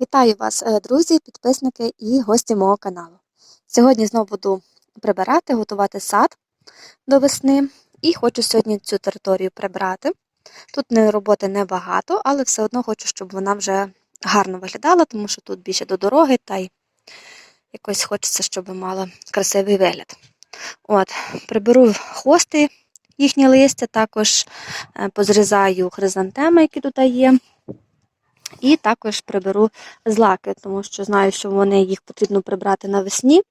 Вітаю вас, е, друзі, підписники і гості мого каналу. Сьогодні знову буду прибирати, готувати сад до весни і хочу сьогодні цю територію прибрати. Тут роботи небагато, але все одно хочу, щоб вона вже гарно виглядала, тому що тут більше до дороги та й якось хочеться, щоб мала красивий вигляд. От, приберу хости, їхні листя, також е, позрізаю хризантеми, які тут є. І також приберу злаки, тому що знаю, що вони їх потрібно прибрати навесні.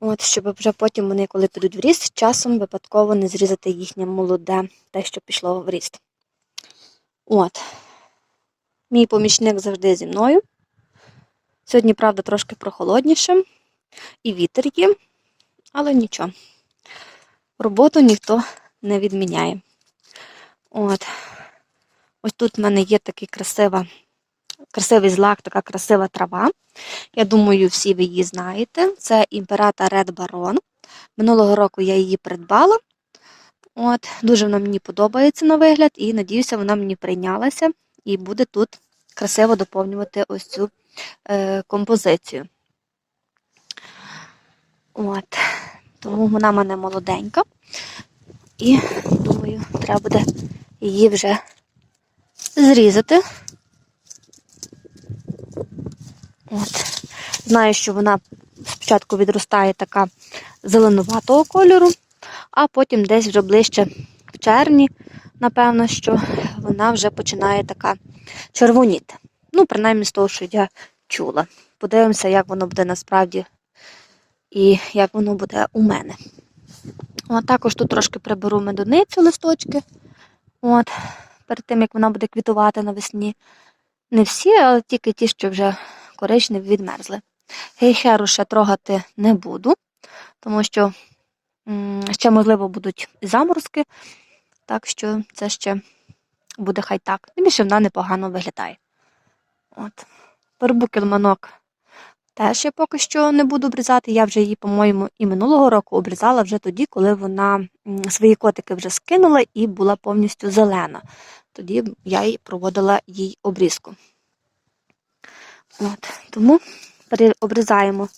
От, щоб вже потім вони, коли підуть в ріст, часом випадково не зрізати їхнє молоде, те, що пішло в ріст. От. Мій помічник завжди зі мною. Сьогодні, правда, трошки прохолодніше, і вітер є, але нічого. Роботу ніхто не відміняє. От. Ось тут в мене є такий красива, красивий злак, така красива трава. Я думаю, всі ви її знаєте. Це імперата Red Baron. Минулого року я її придбала. От, Дуже вона мені подобається на вигляд, і надіюся, вона мені прийнялася і буде тут красиво доповнювати ось цю е, композицію. От. Тому вона в мене молоденька. І думаю, треба буде її вже зрізати. От. Знаю, що вона спочатку відростає така зеленуватого кольору, а потім десь вже ближче в червні, напевно, що вона вже починає така червоніти. Ну, принаймні з того, що я чула. Подивимося, як воно буде насправді і як воно буде у мене. От також тут трошки приберу медуницю листочки. От, перед тим, як вона буде квітувати навесні. Не всі, але тільки ті, що вже коричневі відмерзли. Гейхеру ще трогати не буду, тому що ще, можливо, будуть заморозки, так що це ще буде хай так. Тим більше вона непогано виглядає. От. Вербу кілманок теж я поки що не буду обрізати. Я вже її, по-моєму, і минулого року обрізала вже тоді, коли вона свої котики вже скинула і була повністю зелена. Тоді я й проводила їй обрізку. От, Тому обрізаємо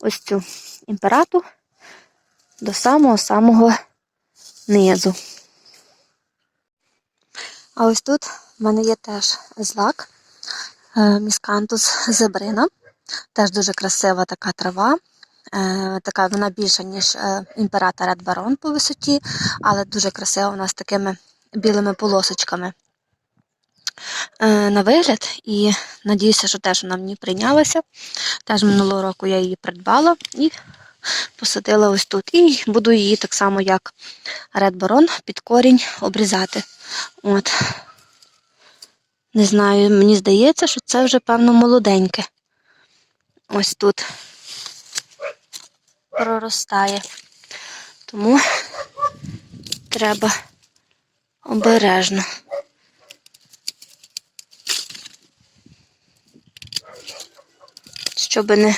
ось цю імперату до самого-самого низу. А ось тут в мене є теж злак міскантус зебрина. Теж дуже красива така трава. Е, така Вона більша, ніж е, імператор Ред Барон по висоті, але дуже красива вона з такими білими полосочками е, на вигляд. І надіюся, що теж вона мені прийнялася. Теж минулого року я її придбала і посадила ось тут. І буду її так само, як Ред Барон, під корінь обрізати. От. Не знаю, мені здається, що це вже, певно, молоденьке. Ось тут проростає. Тому треба обережно. Щоб не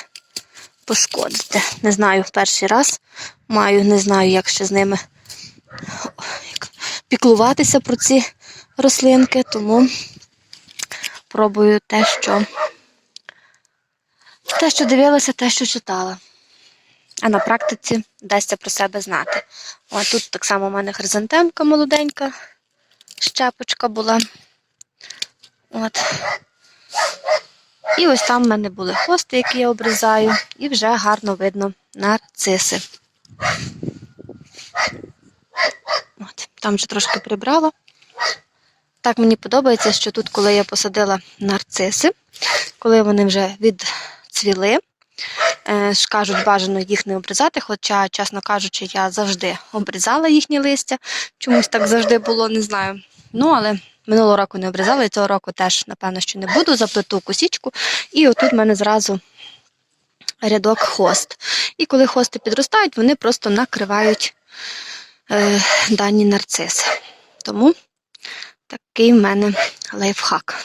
пошкодити. Не знаю, в перший раз маю, не знаю, як ще з ними піклуватися про ці рослинки, тому пробую те, що те, що дивилася, те, що читала. А на практиці дасться про себе знати. О, тут так само у мене хризантемка молоденька, щепочка була. От. І ось там в мене були хости, які я обрізаю, і вже гарно видно нарциси. От, Там вже трошки прибрала. Так мені подобається, що тут, коли я посадила нарциси, коли вони вже відцвіли, е, ж кажуть, бажано їх не обрізати, хоча, чесно кажучи, я завжди обрізала їхні листя. Чомусь так завжди було, не знаю. Ну, але минулого року не обрізала, і цього року теж, напевно, що не буду, заплету косічку. І отут в мене зразу рядок хост. І коли хости підростають, вони просто накривають е, дані нарциси. Тому такий в мене лайфхак.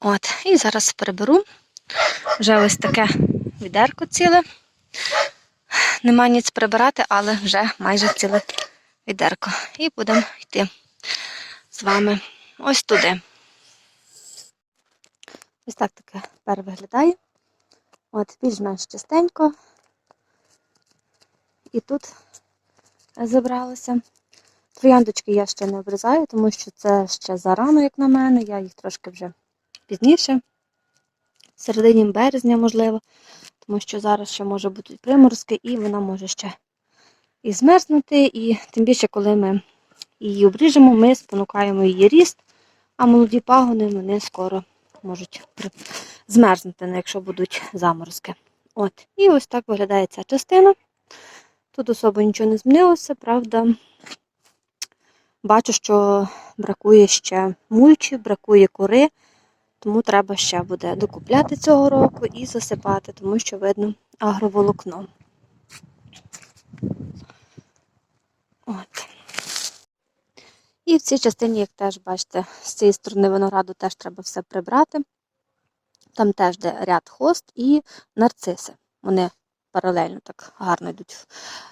От, І зараз переберу. Вже ось таке відерко ціле. Нема ніц прибирати, але вже майже ціле відерко. І будемо йти з вами ось туди. Ось так таке тепер виглядає. От, більш-менш чистенько. І тут забралося. Трояндочки я ще не обрізаю, тому що це ще зарано, як на мене. Я їх трошки вже пізніше, середині березня, можливо, тому що зараз ще може бути приморозки, і вона може ще і змерзнути. І тим більше, коли ми її обріжемо, ми спонукаємо її ріст, а молоді пагони вони скоро можуть змерзнути, ну, якщо будуть заморозки. От. І ось так виглядає ця частина. Тут особо нічого не змінилося, правда. Бачу, що бракує ще мульчі, бракує кори, тому треба ще буде докупляти цього року і засипати, тому що видно агроволокно. От. І в цій частині, як теж бачите, з цієї сторони винограду теж треба все прибрати. Там теж де ряд хост і нарциси. Вони паралельно так гарно йдуть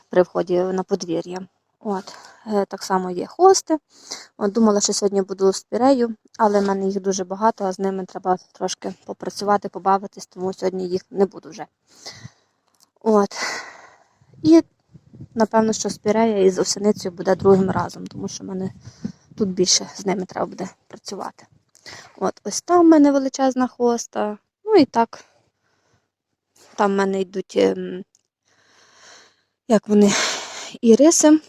при вході на подвір'я. От, е, так само є хости. От, думала, що сьогодні буду з пірею, але в мене їх дуже багато, а з ними треба трошки попрацювати, побавитись, тому сьогодні їх не буду вже. От. І напевно, що з пірея і з осеницею буде другим разом, тому що в мене тут більше з ними треба буде працювати. От, ось там в мене величезна хоста. Ну і так, там в мене йдуть, ем, як вони, іриси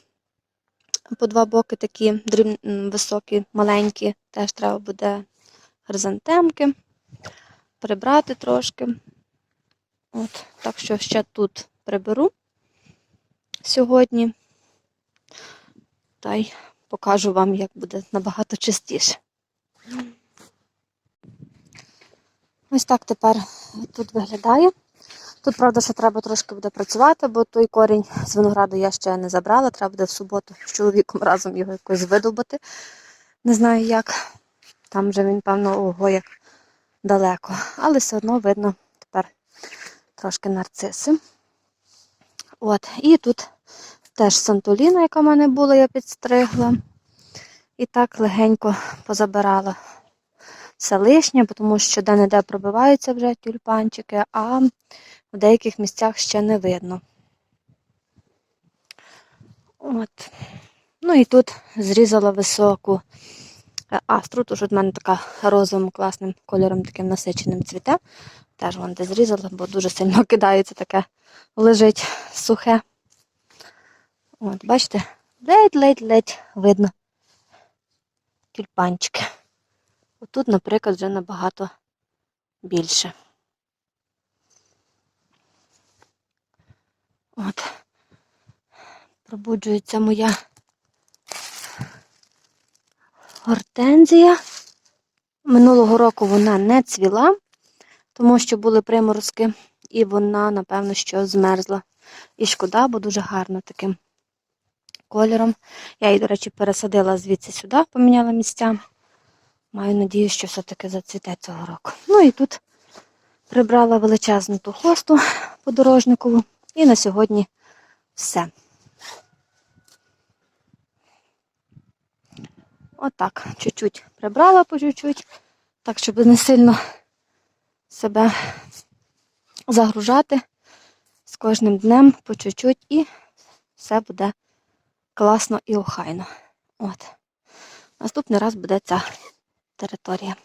по два боки такі дріб... високі, маленькі. Теж треба буде хризантемки прибрати трошки. От, так що ще тут приберу сьогодні. Та й покажу вам, як буде набагато чистіше. Ось так тепер тут виглядає. Тут, правда, ще треба трошки буде працювати, бо той корінь з винограду я ще не забрала. Треба буде в суботу з чоловіком разом його якось видобути. Не знаю як. Там вже він, певно, ого, як далеко. Але все одно видно тепер трошки нарциси. От, і тут теж сантоліна, яка в мене була, я підстригла. І так легенько позабирала все лишнє, тому що де-не-де пробиваються вже тюльпанчики, а в деяких місцях ще не видно. От. Ну і тут зрізала високу е, астру, тож от в мене така розовим класним кольором, таким насиченим цвіте. Теж вон де зрізала, бо дуже сильно кидається таке, лежить сухе. От, бачите, ледь-ледь-ледь видно тюльпанчики. Отут, наприклад, вже набагато більше. От. Пробуджується моя гортензія. Минулого року вона не цвіла, тому що були приморозки, і вона, напевно, що змерзла. І шкода, бо дуже гарно таким кольором. Я її, до речі, пересадила звідси сюди, поміняла місця. Маю надію, що все-таки зацвіте цього року. Ну і тут прибрала величезну ту хосту подорожникову. І на сьогодні все. Отак, чуть-чуть прибрала по чуть-чуть, так, щоб не сильно себе загружати з кожним днем по чуть-чуть і все буде класно і охайно. От. Наступний раз буде ця територія.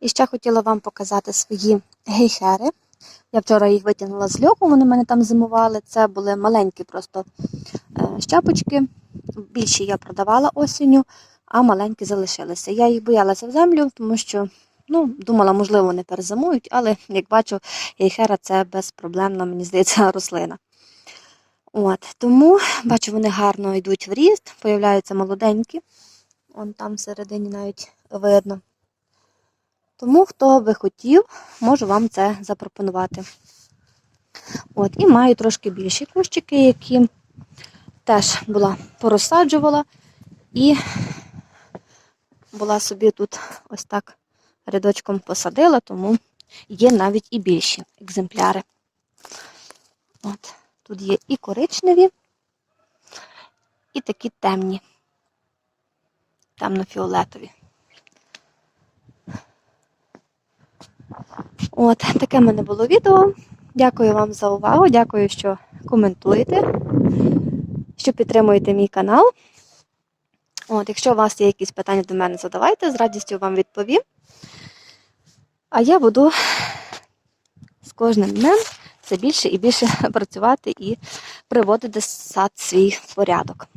І ще хотіла вам показати свої гейхери. Я вчора їх витягнула з льоху, вони в мене там зимували. Це були маленькі просто е, щепочки. Більші я продавала осінню, а маленькі залишилися. Я їх боялася в землю, тому що ну, думала, можливо, вони перезимують, але, як бачу, гейхера це безпроблемна, мені здається, рослина. От, Тому бачу, вони гарно йдуть в ріст, появляються молоденькі. Вон там всередині навіть видно. Тому, хто би хотів, можу вам це запропонувати. От, І маю трошки більші кущики, які теж була порозсаджувала. І була собі тут ось так рядочком посадила, тому є навіть і більші екземпляри. От, Тут є і коричневі, і такі темні, темно-фіолетові. От, таке в мене було відео. Дякую вам за увагу. Дякую, що коментуєте, що підтримуєте мій канал. От, якщо у вас є якісь питання до мене, задавайте, з радістю вам відповім. А я буду з кожним днем все більше і більше працювати і приводити сад свій порядок.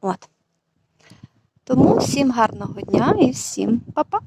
От. Тому всім гарного дня і всім па-па!